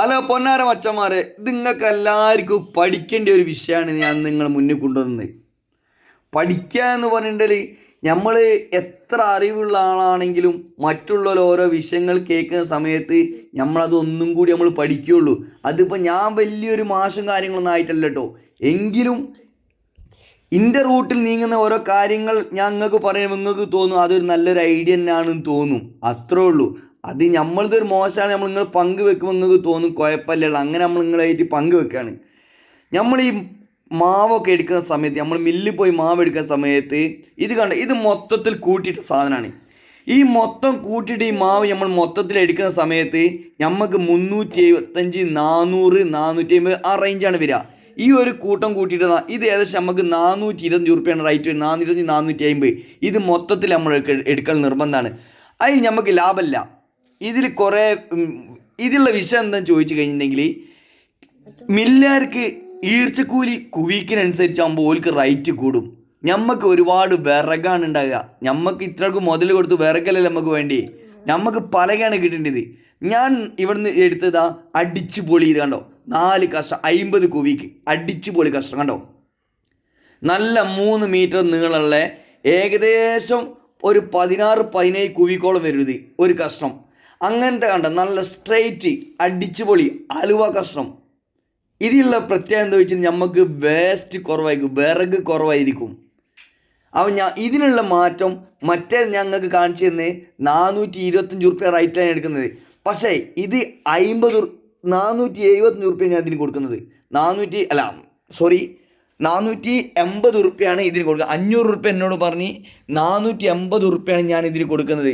Hello പൊന്നാര മച്ചന്മാരെ ഇത് നിങ്ങൾക്ക് എല്ലാവർക്കും പഠിക്കേണ്ട ഒരു വിഷയമാണ് ഞാൻ നിങ്ങൾ മുന്നിൽ കൊണ്ടുവന്നത്. പഠിക്കുക എന്ന് പറഞ്ഞിട്ടുണ്ടെങ്കിൽ നമ്മൾ എത്ര അറിവുള്ള ആളാണെങ്കിലും മറ്റുള്ള ഓരോ വിഷയങ്ങൾ കേൾക്കുന്ന സമയത്ത് നമ്മളതൊന്നും കൂടി നമ്മൾ പഠിക്കുകയുള്ളൂ. അതിപ്പോൾ ഞാൻ വലിയൊരു മാഷും കാര്യങ്ങളൊന്നും ആയിട്ടല്ല കേട്ടോ. എങ്കിലും ഇന്റെ റൂട്ടിൽ നീങ്ങുന്ന ഓരോ കാര്യങ്ങൾ ഞാൻ നിങ്ങൾക്ക് പറയുമ്പോൾ നിങ്ങൾക്ക് തോന്നും അതൊരു നല്ലൊരു ഐഡിയ തന്നെയാണെന്ന് തോന്നും. അത്രേ ഉള്ളൂ. അത് നമ്മളത് ഒരു മോശമാണ് നമ്മൾ നിങ്ങൾ പങ്കുവെക്കുമ്പോൾ നിങ്ങൾക്ക് തോന്നും കുഴപ്പമില്ലല്ലോ അങ്ങനെ നമ്മൾ നിങ്ങളായിട്ട് പങ്കുവെക്കുകയാണ് നമ്മൾ ഈ മാവൊക്കെ എടുക്കുന്ന സമയത്ത് നമ്മൾ മില്ലിൽ പോയി മാവ് എടുക്കുന്ന സമയത്ത് ഇത് കണ്ട? ഇത് മൊത്തത്തിൽ കൂട്ടിയിട്ട സാധനമാണ് ഈ മൊത്തം കൂട്ടിയിട്ട് ഈ മാവ് നമ്മൾ മൊത്തത്തിൽ എടുക്കുന്ന സമയത്ത് നമുക്ക് മുന്നൂറ്റി എഴുപത്തഞ്ച് നാനൂറ് നാനൂറ്റി അമ്പത് ആ റേഞ്ചാണ് വരിക. ഈ ഒരു കൂട്ടം കൂട്ടിയിട്ട് ഇത് ഏകദേശം നമുക്ക് നാനൂറ്റി ഇരുപത്തഞ്ച് റുപ്യാണ് റേറ്റ് നാനൂറ്റി നാനൂറ്റി അമ്പത് ഇത് മൊത്തത്തിൽ നമ്മൾ എടുക്കൽ നിർബന്ധമാണ്. അതിൽ നമുക്ക് ലാഭമില്ല ഇതിൽ കുറേ ഇതിലുള്ള വിഷയം എന്താണെന്ന് ചോദിച്ചു കഴിഞ്ഞിട്ടുണ്ടെങ്കിൽ മില്ലാർക്ക് ഈർച്ചക്കൂലി കുവിക്കിനനുസരിച്ചാകുമ്പോൾ ഓൽക്ക് റൈറ്റ് കൂടും. ഞമ്മക്ക് ഒരുപാട് വിറകാണ് ഉണ്ടാകുക ഞമ്മക്ക് ഇത്രക്ക് മുതൽ കൊടുത്ത് വിറകല്ലേ നമുക്ക് വേണ്ടി. ഞമ്മക്ക് പലകയാണ് കിട്ടേണ്ടത്. ഞാൻ ഇവിടുന്ന് എടുത്തതാ അടിച്ചു പൊളി ഇത് കണ്ടോ? നാല് കഷ്ടം അയിമ്പത് കുവിക്ക് അടിച്ചു പൊളി കഷ്ടം കണ്ടോ? നല്ല മൂന്ന് മീറ്റർ നീളമുള്ള ഏകദേശം ഒരു പതിനാറ് പതിനേഴ് കുവിക്കോളം വരും ഒരു കഷ്ണം. അങ്ങനത്തെ കണ്ട നല്ല സ്ട്രെയിറ്റ് അടിച്ചുപൊളി അലുവ കഷ്ണം. ഇതിലുള്ള പ്രത്യേകത എന്താ വെച്ചാൽ നമുക്ക് വേസ്റ്റ് കുറവായിരിക്കും വിറക് കുറവായിരിക്കും. അപ്പം ഞാൻ ഇതിനുള്ള മാറ്റം മറ്റേ ഞങ്ങൾക്ക് കാണിച്ചു തന്നെ നാനൂറ്റി ഇരുപത്തഞ്ച് റുപ്യ റൈറ്റാണ് എടുക്കുന്നത്. പക്ഷേ ഇത് അയിമ്പത് നാനൂറ്റി എഴുപത്തഞ്ച് റുപ്യ ഞാൻ ഇതിന് കൊടുക്കുന്നത്. നാനൂറ്റി അല്ല സോറി നാനൂറ്റി എൺപത് ഉറുപ്പ്യാണ് ഇതിന് കൊടുക്കുക. അഞ്ഞൂറ് ഉറുപ്പ്യ എന്നോട് പറഞ്ഞ് നാനൂറ്റി എൺപത് ഉറുപ്പ്യാണ് ഞാൻ ഇതിന് കൊടുക്കുന്നത്.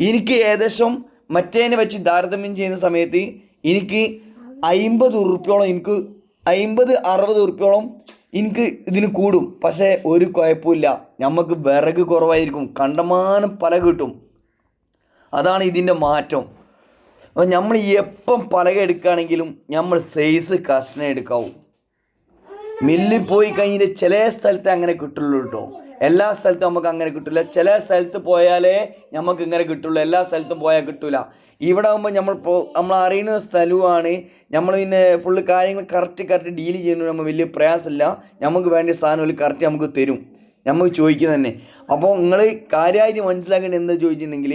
എനിക്ക് ഏകദേശം മറ്റേനെ വെച്ച് താരതമ്യം ചെയ്യുന്ന സമയത്ത് എനിക്ക് അയിമ്പത് ഉറുപ്പ്യോളം എനിക്ക് അയിമ്പത് അറുപത് ഉറുപ്പ്യോളം എനിക്ക് ഇതിന് കൂടും. പക്ഷേ ഒരു കുഴപ്പമില്ല. നമുക്ക് വിറക് കുറവായിരിക്കും. കണ്ടമാനം പല കിട്ടും. അതാണ് ഇതിന്റെ മാറ്റം. അപ്പോൾ നമ്മൾ എപ്പം പലക എടുക്കുകയാണെങ്കിലും നമ്മൾ സൈസ് കഷ്ണം എടുക്കാവും. മില്ലിൽ പോയി കഴിഞ്ഞിട്ട് ചില സ്ഥലത്ത് അങ്ങനെ കിട്ടുള്ളൂ കേട്ടോ. എല്ലാ സ്ഥലത്തും നമുക്ക് അങ്ങനെ കിട്ടില്ല ചില സ്ഥലത്ത് പോയാലേ നമുക്ക് ഇങ്ങനെ കിട്ടുള്ളൂ. എല്ലാ സ്ഥലത്തും പോയാൽ കിട്ടില്ല ഇവിടെ ആകുമ്പോൾ നമ്മൾ നമ്മൾ അറിയുന്ന സ്ഥലവുമാണ്. നമ്മൾ പിന്നെ ഫുള്ള് കാര്യങ്ങൾ കറക്റ്റ് കറക്റ്റ് ഡീൽ ചെയ്യുന്നത് നമ്മൾ വലിയ പ്രയാസമില്ല നമുക്ക് വേണ്ട സാധനങ്ങൾ കറക്റ്റ് നമുക്ക് തരും. നമുക്ക് ചോദിക്കുന്നത് തന്നെ അപ്പോൾ നിങ്ങൾ കാര്യമായിട്ട് മനസ്സിലാക്കേണ്ടത് എന്താ ചോദിച്ചിട്ടുണ്ടെങ്കിൽ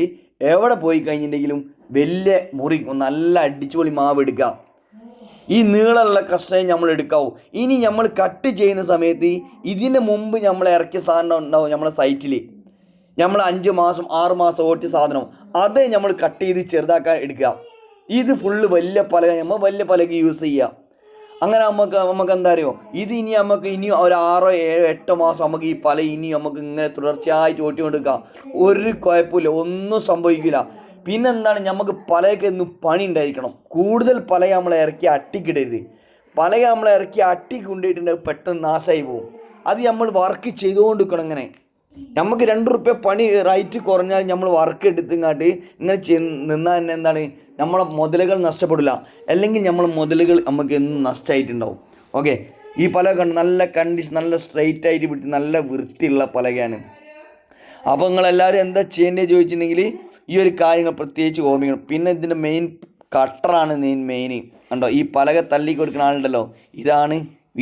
എവിടെ പോയി കഴിഞ്ഞിട്ടുണ്ടെങ്കിലും വലിയ മുറി നല്ല അടിച്ചുപൊളി മാവ് എടുക്കുക. ഈ നീളമുള്ള കഷ്ണം നമ്മൾ എടുക്കാവൂ. ഇനി നമ്മൾ കട്ട് ചെയ്യുന്ന സമയത്ത് ഇതിന് മുമ്പ് നമ്മൾ ഇറക്കിയ സാധനം ഉണ്ടാവും നമ്മളെ സൈറ്റിൽ നമ്മൾ അഞ്ച് മാസം ആറ് മാസം ഓട്ടിയ സാധനം. അതേ നമ്മൾ കട്ട് ചെയ്ത് ചെറുതാക്കാൻ എടുക്കുക. ഇത് ഫുള്ള് വലിയ പലക നമ്മൾ വലിയ പലക യൂസ് ചെയ്യുക. അങ്ങനെ നമുക്ക് നമുക്ക് എന്താ അറിയോ? ഇത് ഇനി നമുക്ക് ഇനി ഒരു ആറോ ഏഴോ എട്ടോ മാസം നമുക്ക് ഈ പല ഇനി നമുക്ക് ഇങ്ങനെ തുടർച്ചയായിട്ട് ഓട്ടിക്കൊണ്ടിരിക്കാം ഒരു കുഴപ്പമില്ല ഒന്നും സംഭവിക്കില്ല. പിന്നെന്താണ് നമുക്ക് പലയൊക്കെ ഒന്ന് പണി ഉണ്ടായിരിക്കണം. കൂടുതൽ പല നമ്മൾ ഇറക്കി അട്ടിക്കിടരുത്. പല നമ്മൾ ഇറക്കി അട്ടി കൊണ്ടിട്ടുണ്ടെങ്കിൽ പെട്ടെന്ന് നാശമായി പോകും. അത് നമ്മൾ വർക്ക് ചെയ്തുകൊണ്ടിരിക്കണം ഇങ്ങനെ. നമുക്ക് രണ്ട് റുപ്യ പണി റൈറ്റ് കുറഞ്ഞാൽ നമ്മൾ വർക്ക് എടുത്തുങ്ങാട്ട് ഇങ്ങനെ നിന്നാൽ തന്നെ എന്താണ്? നമ്മളെ മുതലുകൾ നഷ്ടപ്പെടില്ല. അല്ലെങ്കിൽ നമ്മളെ മുതലുകൾ നമുക്ക് എന്നും നഷ്ടമായിട്ടുണ്ടാവും. ഓക്കെ ഈ പല കണ്ട് നല്ല കണ്ടീഷൻ നല്ല സ്ട്രൈറ്റ് ആയിട്ട് പിടിച്ച് നല്ല വൃത്തിയുള്ള പലകയാണ്. അപ്പോൾ നിങ്ങളെല്ലാവരും എന്താ ചെയ്യേണ്ടത് ചോദിച്ചിട്ടുണ്ടെങ്കിൽ ഈ ഒരു കാര്യങ്ങൾ പ്രത്യേകിച്ച് ഓർമ്മിക്കണം. പിന്നെ ഇതിന്റെ മെയിൻ കട്ടറാണ് മെയിൻ മെയിൻ കണ്ടോ? ഈ പലക തള്ളി കൊടുക്കുന്ന ആളുണ്ടല്ലോ. ഇതാണ്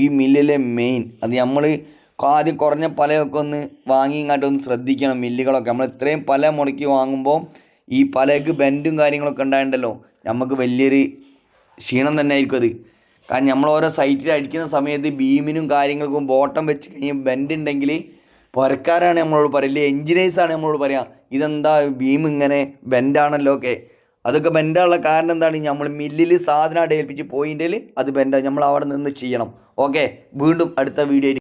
ഈ മില്ലിലെ മെയിൻ അത് നമ്മൾ ആദ്യം കുറഞ്ഞ പലയൊക്കെ ഒന്ന് വാങ്ങി ഇങ്ങോട്ട് ഒന്ന് ശ്രദ്ധിക്കണം മില്ലുകളൊക്കെ നമ്മൾ ഇത്രയും പല മുടക്കി വാങ്ങുമ്പോൾ ഈ പലയ്ക്ക് ബെൻഡും കാര്യങ്ങളൊക്കെ ഉണ്ടായിട്ടുണ്ടല്ലോ നമുക്ക് വലിയൊരു ക്ഷീണം തന്നെ ആയിരിക്കും അത്. കാരണം നമ്മൾ ഓരോ സൈറ്റിൽ അടിക്കുന്ന സമയത്ത് ബീമിനും കാര്യങ്ങൾക്കും ബോട്ടം വെച്ച് കഴിഞ്ഞ് ബെൻഡ് ഉണ്ടെങ്കിൽ പുരക്കാരാണ് നമ്മളോട് പറയില്ലേ എഞ്ചിനീയേഴ്സാണ് നമ്മളോട് പറയാം ഇതെന്താ ബീം ഇങ്ങനെ ബെൻഡാണല്ലോ ഒക്കെ. അതൊക്കെ ബെൻഡാനുള്ള കാരണം എന്താണ്? നമ്മൾ മില്ലിൽ സാധനം ഏൽപ്പിച്ച് പോയിന്റെൽ അത് ബെൻഡാണ് നമ്മൾ അവിടെ നിന്ന് ചെയ്യണം. ഓക്കെ വീണ്ടും അടുത്ത വീഡിയോ